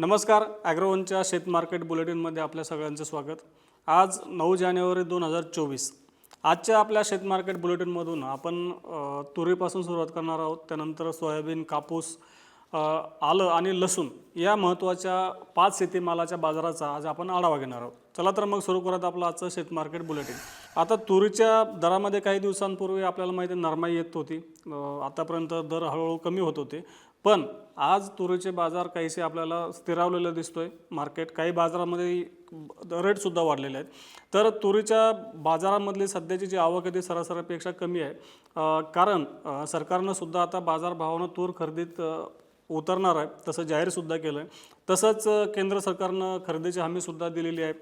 नमस्कार ॲग्रोवनच्या शेत मार्केट बुलेटिनमध्ये आपल्या सगळ्यांचं स्वागत. आज नऊ जानेवारी दोन हजार चोवीस. आजच्या आपल्या शेत मार्केट बुलेटिनमधून आपण तुरीपासून सुरुवात करणार आहोत. त्यानंतर सोयाबीन कापूस आलं आणि लसूण या महत्त्वाच्या पाच शेतीमालाच्या बाजाराचा आज आपण आढावा घेणार आहोत. चला तर मग सुरू करत आपलं आजचं शेत मार्केट बुलेटिन. आता तुरीच्या दरामध्ये काही दिवसांपूर्वी आपल्याला माहिती नरमाई येत होती. आतापर्यंत दर हळूहळू कमी होत होते. पण आज तुरीचे बाजार काहीसे आपल्याला स्थिरावलेलं दिसतोय. मार्केट काही बाजारामध्ये रेटसुद्धा वाढलेले आहेत. तर तुरीच्या बाजारामधली सध्याची जी आवक आहे ती सरासरीपेक्षा कमी आहे. कारण सरकारनं सुद्धा आता बाजारभावानं तूर खरेदीत उतरणार आहे. तसं जाहीरसुद्धा केलं आहे तसंच केंद्र सरकारनं खरेदीची हमीसुद्धा दिलेली आहे.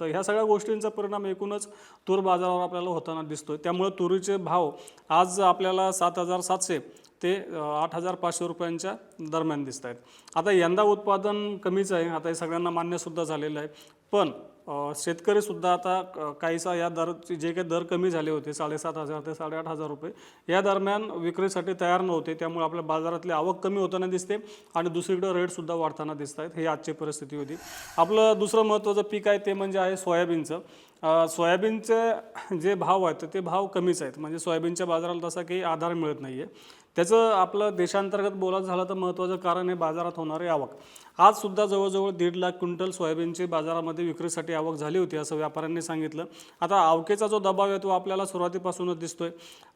तर ह्या सगळ्या गोष्टींचा परिणाम एकूणच तूर बाजारावर आपल्याला होताना दिसतोय. त्यामुळे तुरीचे भाव आज आपल्याला सात हजार सातशे ते आठ हजार पाचशे रुपयांच्या दरम्यान दिसत आहेत आता यंदा उत्पादन कमीच आहे आता हे सगळ्यांना मान्यसुद्धा झालेलं आहे. पण शेतकरीसुद्धा आता काहीसा या दर जे काही दर कमी झाले होते साडेसात हजार ते साडेआठ हजार रुपये या दरम्यान विक्रीसाठी तयार नव्हते त्यामुळे आपल्या बाजारातली आवक कमी होताना दिसते आणि दुसरीकडे रेटसुद्धा वाढताना दिसत आहेत ही आजची परिस्थिती होती. आपलं दुसरं महत्त्वाचं पीक आहे ते म्हणजे आहे सोयाबीनचं. सोयाबीनचे जे भाव आहेत ते भाव कमीच आहेत. म्हणजे सोयाबीनच्या बाजाराला तसा काही आधार मिळत नाही आहे त्याचं आपलं देशांतर्गत बोलायचं झालं तर महत्त्वाचं कारण हे बाजारात होणारी आवक. आजसुद्धा जवळजवळ दीड लाख क्विंटल सोयाबीनची बाजारामध्ये विक्रीसाठी आवक झाली होती असं व्यापाऱ्यांनी सांगितलं. आता आवकेचा जो दबाव आहे तो आपल्याला सुरुवातीपासूनच दिसतोय.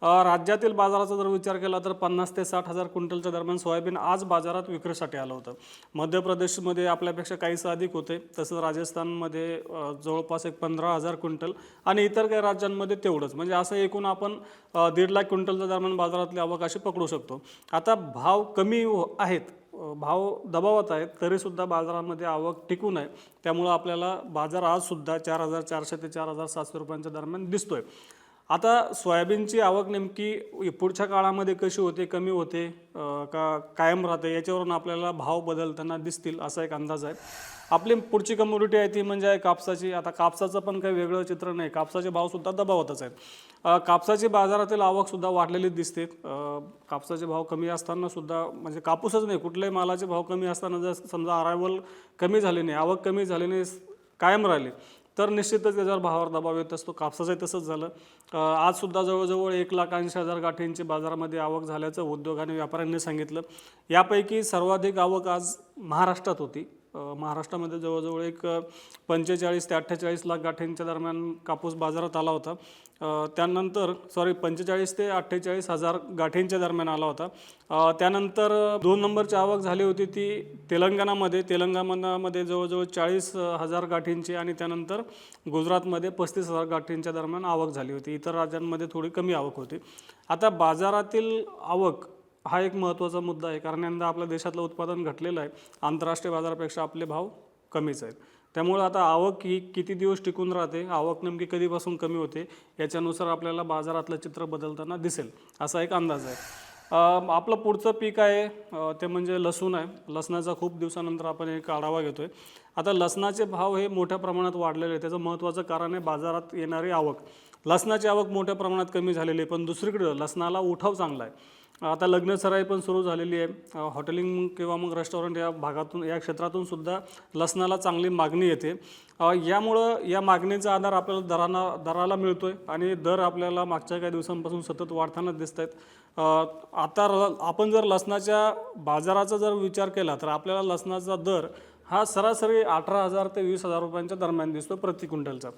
राज्यातील बाजाराचा जर विचार केला तर पन्नास ते साठ हजार क्विंटलच्या दरम्यान सोयाबीन आज बाजारात विक्रीसाठी आलं होतं. मध्य प्रदेशमध्ये आपल्यापेक्षा काहीसं अधिक होते तसंच राजस्थानमध्ये जवळपास एक पंधरा हजार क्विंटल आणि इतर काही राज्यांमध्ये तेवढंच. म्हणजे असं एकूण आपण दीड लाख क्विंटलच्या दरम्यान बाजारातली आवक अशी पकडू शकतो. आता भाव कमी आहेत भाव दबावात आहेत तरीसुद्धा बाजारामध्ये आवक टिकून आहे त्यामुळं आपल्याला बाजार आजसुद्धा चार हजार चारशे ते चार हजार सातशे रुपयांच्या दरम्यान दिसतोय. आता सोयाबीनची आवक नेमकी पुढच्या काळामध्ये कशी होते कमी होते का कायम राहते याच्यावरून आपल्याला भाव बदलताना दिसतील असा एक अंदाज आहे. आपली पुढची कम्युनिटी आहे ती म्हणजे आहे कापसाची. आता कापसाचं पण काही वेगळं चित्र नाही. कापसाचे भावसुद्धा दबावतच आहेत. कापसाची बाजारातील आवकसुद्धा वाढलेली दिसते. कापसाचे भाव कमी असताना सुद्धा म्हणजे कापूसच नाही कुठल्याही मालाचे भाव कमी असताना जर समजा अरायवल कमी झाली नाही आवक कमी झाली नाही कायम राहिली तर निश्चितच त्याच्यावर भावावर दबाव येत असतो. कापसाचंही तसंच झालं. आजसुद्धा जवळजवळ एक लाख ऐंशी हजार गाठींची बाजारामध्ये आवक झाल्याचं उद्योग आणि व्यापाऱ्यांनी सांगितलं. यापैकी सर्वाधिक आवक आज महाराष्ट्रात होती. महाराष्ट्रामध्ये जवळजवळ एक पंचेचाळीस ते अठ्ठेचाळीस लाख गाठींच्या दरम्यान कापूस बाजारात आला होता. त्यानंतर सॉरी पंचेचाळीस ते अठ्ठेचाळीस हजार गाठींच्या दरम्यान आला होता. त्यानंतर दोन नंबरची आवक झाली होती ती तेलंगणामध्ये. तेलंगणामध्ये जवळजवळ चाळीस हजार गाठींची आणि त्यानंतर गुजरातमध्ये पस्तीस हजार गाठींच्या दरम्यान आवक झाली होती. इतर राज्यांमध्ये थोडी कमी आवक होती. आता बाजारातील आवक हा एक महत्त्वाचा मुद्दा आहे. कारण यंदा आपल्या देशातलं उत्पादन घटलेलं आहे. आंतरराष्ट्रीय बाजारापेक्षा आपले भाव कमीच आहेत. त्यामुळे आता आवक ही किती दिवस टिकून राहते आवक नेमकी कधीपासून कमी होते याच्यानुसार आपल्याला बाजारातलं चित्र बदलताना दिसेल असा एक अंदाज आहे. आपलं पुढचं पीक आहे ते म्हणजे लसूण आहे. लसणाचा खूप दिवसानंतर आपण एक आढावा घेतोय. आता लसणाचे भाव हे मोठ्या प्रमाणात वाढलेले आहे त्याचं महत्त्वाचं कारण आहे बाजारात येणारी आवक. लसणाची आवक मोठ्या प्रमाणात कमी झालेली आहे पण दुसरीकडं लसणाला उठाव चांगला आहे. आता लग्न सराई पण सुरू झालेली आहे. हॉटेलिंग किंवा मग रेस्टॉरंट या भागातून या क्षेत्रातून सुद्धा लसणाला चांगली मागणी येते. यामुळं या मागणीचा आधार आपल्याला दरांना दराला मिळतो आहे आणि दर आपल्याला मागच्या काही दिवसांपासून सतत वाढताना दिसत आहेत आता आपण जर लसणाच्या बाजाराचा जर विचार केला तर आपल्याला लसणाचा दर हा सरासरी अठरा हजार ते वीस हजार रुपयांच्या दरम्यान दिसतो प्रति क्विंटलचा.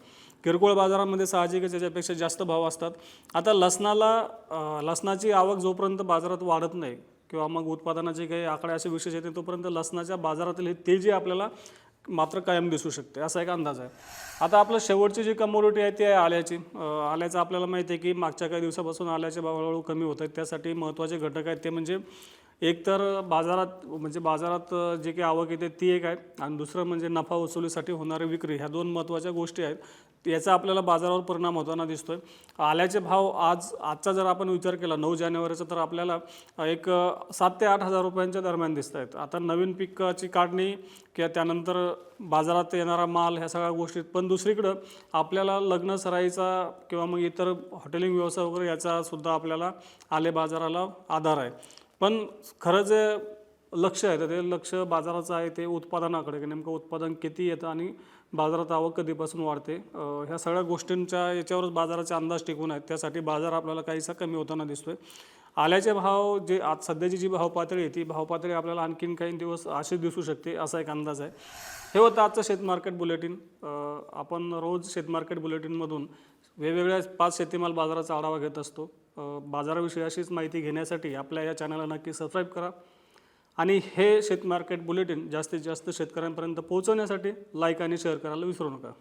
किरकोळ बाजारामध्ये साहजिकच याच्यापेक्षा जास्त भाव असतात. आता लसणाला लसणाची आवक जोपर्यंत बाजारात वाढत नाही किंवा मग उत्पादनाचे काही आकडे असे विशेष येते तोपर्यंत लसणाच्या बाजारातील हे तेजी आपल्याला मात्र कायम दिसू शकते असा एक अंदाज आहे. आता आपलं शेवटची जी कमोडिटी आहे ती आहे आल्याची. आल्याचं आपल्याला माहिती आहे की मागच्या काही दिवसापासून आल्याचे भाव हळूहळू कमी होत आहेत त्यासाठी महत्त्वाचे घटक आहेत ते म्हणजे एक तर बाजारात म्हणजे बाजारात जे काही आवक येते ती एक आहे. आणि दुसरं म्हणजे नफा वसुलीसाठी होणारी विक्री ह्या दोन महत्त्वाच्या गोष्टी आहेत. याचा आपल्याला बाजारावर परिणाम होताना दिसतोय. आल्याचे भाव आज आजचा जर आपण विचार केला नऊ जानेवारीचा तर आपल्याला एक सात ते आठ हजार रुपयांच्या दरम्यान दिसत आहेत. आता नवीन पिकाची काढणी किंवा त्यानंतर बाजारात येणारा माल ह्या सगळ्या गोष्टीत पण दुसरीकडं आपल्याला लग्न सराईचा किंवा मग इतर हॉटेलिंग व्यवसाय वगैरे याचा सुद्धा आपल्याला आले बाजाराला आधार आहे. पण खरं जे लक्ष आहे तर ते लक्ष बाजाराचं आहे ते उत्पादनाकडे की नेमकं उत्पादन किती येतं आणि बाजारात आवक कधीपासून वाढते ह्या सगळ्या गोष्टींच्या याच्यावरच बाजाराचे अंदाज टिकून आहेत. त्यासाठी बाजार आपल्याला काहीसा कमी होताना दिसतोय. आल्याचे भाव जे आज सध्याची जी भाव पातळी आहे ती भाव पातळी आपल्याला आणखीन काही दिवस अशी दिसू शकते असा एक अंदाज आहे. हे होतं आजचं शेत मार्केट बुलेटिन आपण रोज शेत मार्केट बुलेटिनमधून वेगवेगळ्या पाच शेतीमाल बाजाराचा आढावा घेत असतो. बाजाराविषयी अशीच माहिती घेण्यासाठी आपल्या या चॅनलला नक्की सबस्क्राईब करा. आणि हे शेत मार्केट बुलेटिन जास्तीत जास्त शेतकऱ्यांपर्यंत पोहोचवण्यासाठी लाईक आणि शेअर करायला विसरू नका.